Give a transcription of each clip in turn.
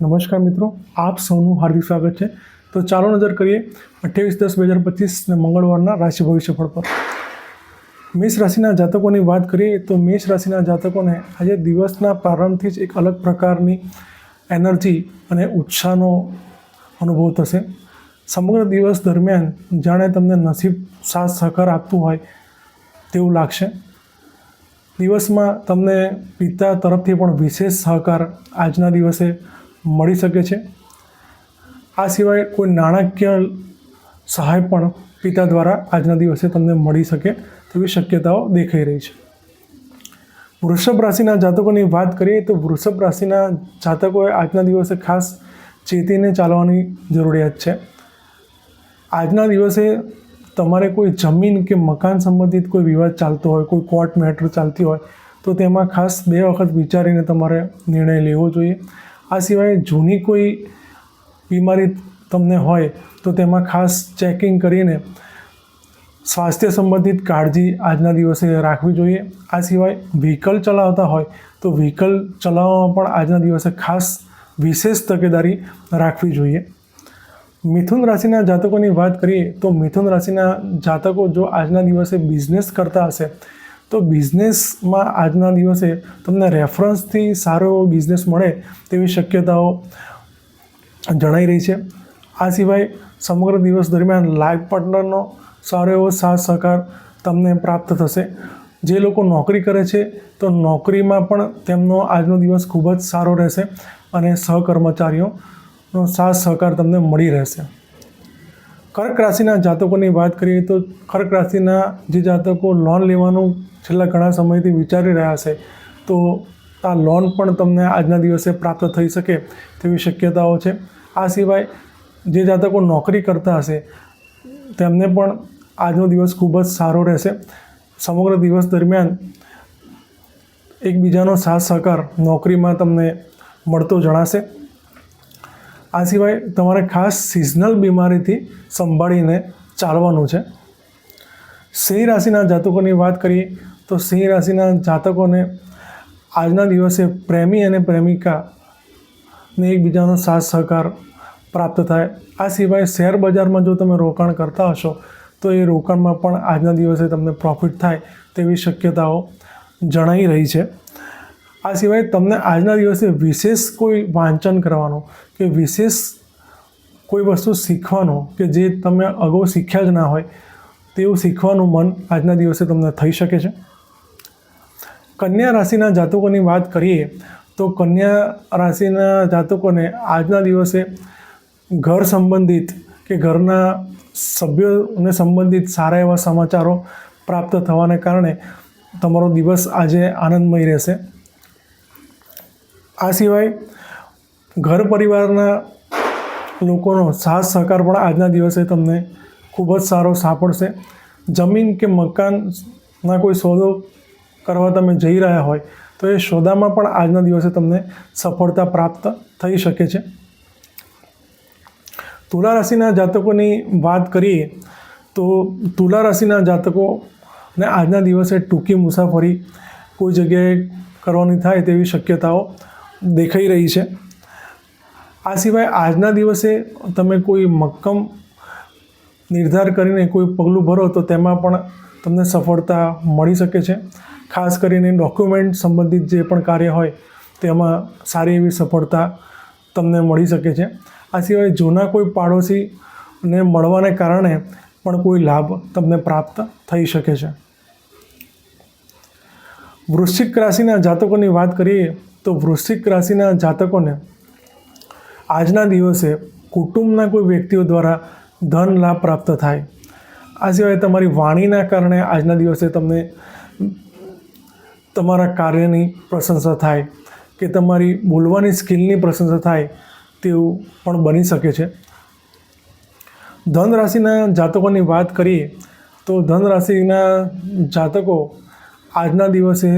નમસ્કાર મિત્રો, આપ સૌનું હાર્દિક સ્વાગત છે. તો ચાલો નજર કરીએ અઠ્યાવીસ દસ બે હજાર પચીસને મંગળવારના રાશિ ભવિષ્યફળ પર. મેષ રાશિના જાતકોની વાત કરીએ તો મેષ રાશિના જાતકોને આજે દિવસના પ્રારંભથી જ એક અલગ પ્રકારની એનર્જી અને ઉત્સાહનો અનુભવ થશે. સમગ્ર દિવસ દરમિયાન જાણે તમને નસીબ સાથ સહકાર આપતું હોય તેવું લાગશે. દિવસમાં તમને પિતા તરફથી પણ વિશેષ સહકાર આજના દિવસે મળી શકે છે. આ સિવાય કોઈ નાણાકીય સહાય પણ પિતા દ્વારા આજના દિવસે તમને મળી શકે તેવી શક્યતાઓ દેખાઈ રહી છે. વૃષભ રાશિના જાતકોની વાત કરીએ તો વૃષભ રાશિના જાતકોએ આજના દિવસે ખાસ ચેતીને ચાલવાની જરૂરિયાત છે. આજના દિવસે તમારે કોઈ જમીન કે મકાન સંબંધિત કોઈ વિવાદ ચાલતો હોય, કોઈ કોર્ટ મેટર ચાલતી હોય, તો તેમાં ખાસ બે વખત વિચારીને તમારે નિર્ણય લેવો જોઈએ. આ સિવાય જૂની કોઈ બીમારી તમને હોય તો તેમાં ખાસ ચેકિંગ કરીને સ્વાસ્થ્ય સંબંધિત કાળજી આજના દિવસે રાખવી જોઈએ. આ સિવાય વ્હીકલ ચલાવતા હોય તો વ્હીકલ ચલાવવામાં પણ આજના દિવસે ખાસ વિશેષ તકેદારી રાખવી જોઈએ. મિથુન રાશિના જાતકોની વાત કરીએ તો મિથુન રાશિના જાતકો જો આજના દિવસે બિઝનેસ કરતા હશે તો બિઝનેસમાં આજના દિવસે તમને રેફરન્સથી સારો એવો બિઝનેસ મળે તેવી શક્યતાઓ જણાઈ રહી છે. આ સિવાય સમગ્ર દિવસ દરમિયાન લાઈફ પાર્ટનરનો સારો એવો સાથ સહકાર તમને પ્રાપ્ત થશે. જે લોકો નોકરી કરે છે, તો નોકરીમાં પણ તેમનો આજનો દિવસ ખૂબ જ સારો રહેશે અને સહકર્મચારીઓનો સાથ સહકાર તમને મળી રહેશે. કર્ક રાશિના જાતકોની વાત કરીએ તો કર્ક રાશિના જે જાતકો લોન લેવાનું છેલ્લા ઘણા સમયથી વિચારી રહ્યા છે. તો આ લોન પણ તમને આજના દિવસે પ્રાપ્ત થઈ શકે તેવી શક્યતાઓ છે. આ સિવાય જે જાતકો નોકરી કરતા હશે, તેમને પણ આજનો દિવસ ખૂબ જ સારો રહેશે. સમગ્ર દિવસ દરમિયાન એકબીજાનો સાથ સહકાર નોકરીમાં તમને મળતો જણાશે. આ સિવાય તમારે ખાસ સિઝનલ બીમારીથી સંભાળીને ચાલવાનું છે. સિંહ રાશિના જાતકોની વાત કરીએ તો સિંહ રાશિના જાતકોને આજના દિવસે પ્રેમી અને પ્રેમિકાને એકબીજાનો સાથ સહકાર પ્રાપ્ત થાય. આ સિવાય શેર બજારમાં જો તમે રોકાણ કરતા હશો, તો એ રોકાણમાં પણ આજના દિવસે તમને પ્રોફિટ થાય તેવી શક્યતાઓ જણાઈ રહી છે. આ સિવાય તમને આજના દિવસે વિશેષ કોઈ વાંચન કરવાનું કે વિશેષ કોઈ વસ્તુ શીખવાનું કે જે તમે અગાઉ શીખ્યા જ ના હોય, તેવું શીખવાનું મન આજના દિવસે તમને થઈ શકે છે. કન્યા રાશિના જાતકોની વાત કરીએ, તો કન્યા રાશિના જાતકોને આજના દિવસે ઘર સંબંધિત કે ઘરના સભ્યોને સંબંધિત સારા એવા સમાચારો પ્રાપ્ત થવાને કારણે તમારો દિવસ આજે આનંદમય રહેશે. આ સિવાય ઘર પરિવારના લોકોનો સાથ સહકાર પણ આજના દિવસે તમને ખૂબ જ સારો સાંપડશે. જમીન કે મકાનના કોઈ સોદો કરવા તમે જઈ રહ્યા હોય, તો એ સોદામાં પણ આજના દિવસે તમને સફળતા પ્રાપ્ત થઈ શકે છે. તુલા રાશિના જાતકોની વાત કરીએ, તો તુલા રાશિના જાતકોને આજના દિવસે ટૂંકી મુસાફરી કોઈ જગ્યાએ કરવાની થાય તેવી શક્યતાઓ દેખાઈ રહી છે. આ સિવાય આજના દિવસે તમે કોઈ મક્કમ નિર્ધાર કરીને કોઈ પગલું ભરો તો તેમાં પણ તમને સફળતા મળી શકે છે. ખાસ કરીને ડોક્યુમેન્ટ સંબંધિત જે પણ કાર્ય હોય, તેમાં સારી એવી સફળતા તમને મળી શકે છે. આ સિવાય જૂના કોઈ પાડોશીને મળવાને કારણે પણ કોઈ લાભ તમને પ્રાપ્ત થઈ શકે છે. વૃશ્ચિક રાશિના જાતકોની વાત કરીએ, તો વૃશ્ચિક રાશિના જાતકોને આજના દિવસે કુટુંબના કોઈ વ્યક્તિઓ દ્વારા ધન લાભ પ્રાપ્ત થાય. આ સિવાય તમારી વાણીના કારણે આજના દિવસે તમને તમારા કાર્યની પ્રશંસા થાય કે તમારી બોલવાની સ્કિલની પ્રશંસા થાય તેવું પણ બની શકે છે. ધન રાશિના જાતકોની વાત કરીએ તો ધન રાશિના જાતકો આજના દિવસે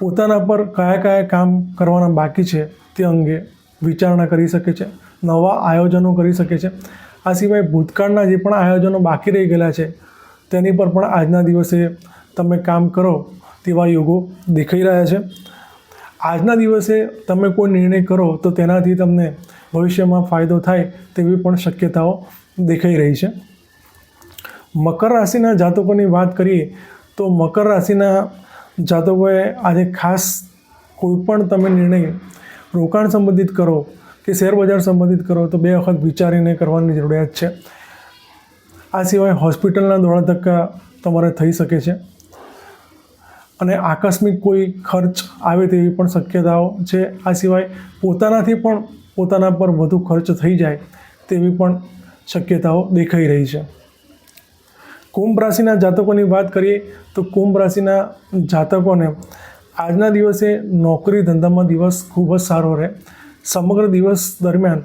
પોતાના પર કયા કયા કામ કરવાના બાકી છે તે અંગે વિચારણા કરી શકે છે, નવા આયોજનો કરી શકે છે. આ સિવાય ભૂતકાળના જે પણ આયોજનો બાકી રહી ગયેલા છે, તેની પર પણ આજના દિવસે તમે કામ કરો તેવા યોગો દેખાઈ રહ્યા છે. આજના દિવસે તમે કોઈ નિર્ણય કરો તો તેનાથી તમને ભવિષ્યમાં ફાયદો થાય તેવી પણ શક્યતાઓ દેખાઈ રહી છે. મકર રાશિના જાતકોની વાત કરીએ તો મકર રાશિના જાતકોએ આજે ખાસ કોઈ પણ તમે નિર્ણય રોકાણ સંબંધિત કરો કે શેર બજાર સંબંધિત કરો તો બે વખત વિચારીને કરવાની જરૂરિયાત છે. આ સિવાય હોસ્પિટલના દોડા ધક્કા તમારે થઈ શકે છે. અને આકસ્મિક કોઈ ખર્ચ આવે તેવી પણ શક્યતાઓ છે. આ સિવાય પોતાનાથી પણ પોતાના પર વધુ ખર્ચ થઈ જાય તેવી પણ શક્યતાઓ દેખાઈ રહી છે. કુંભ રાશિના જાતકોની વાત કરીએ તો કુંભ રાશિના જાતકોને આજના દિવસે નોકરી ધંધામાં દિવસ ખૂબ જ સારો રહે. સમગ્ર દિવસ દરમિયાન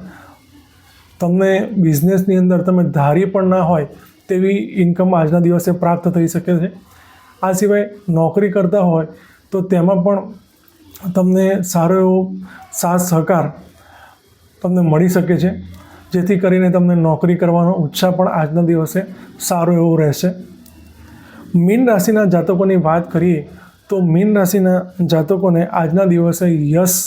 તમને બિઝનેસની અંદર તમે ધારી પણ ના હોય તેવી ઇન્કમ આજના દિવસે પ્રાપ્ત થઈ શકે છે. આ સિવાય નોકરી કરતા હોય તો તેમાં પણ તમને સારો એવો સાથ સહકાર તમને મળી શકે છે. જેથી કરીને તમને નોકરી કરવાનો ઉત્સાહ પણ આજના દિવસે સારો એવો રહેશે. મીન રાશિના જાતકોની વાત કરીએ તો મીન રાશિના જાતકોને આજના દિવસે યશ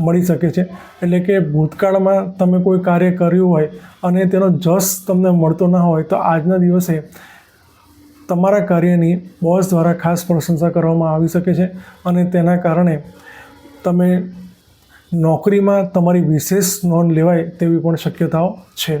મળી શકે છે. એટલે કે ભૂતકાળમાં તમે કોઈ કાર્ય કર્યું હોય અને તેનો જશ તમને મળતો ના હોય, તો આજના દિવસે તમારા કાર્યની બોસ દ્વારા ખાસ પ્રશંસા કરવામાં આવી શકે છે. અને તેના કારણે તમે નોકરીમાં તમારી વિશેષ નોંધ લેવાય તેવી પણ શક્યતાઓ છે.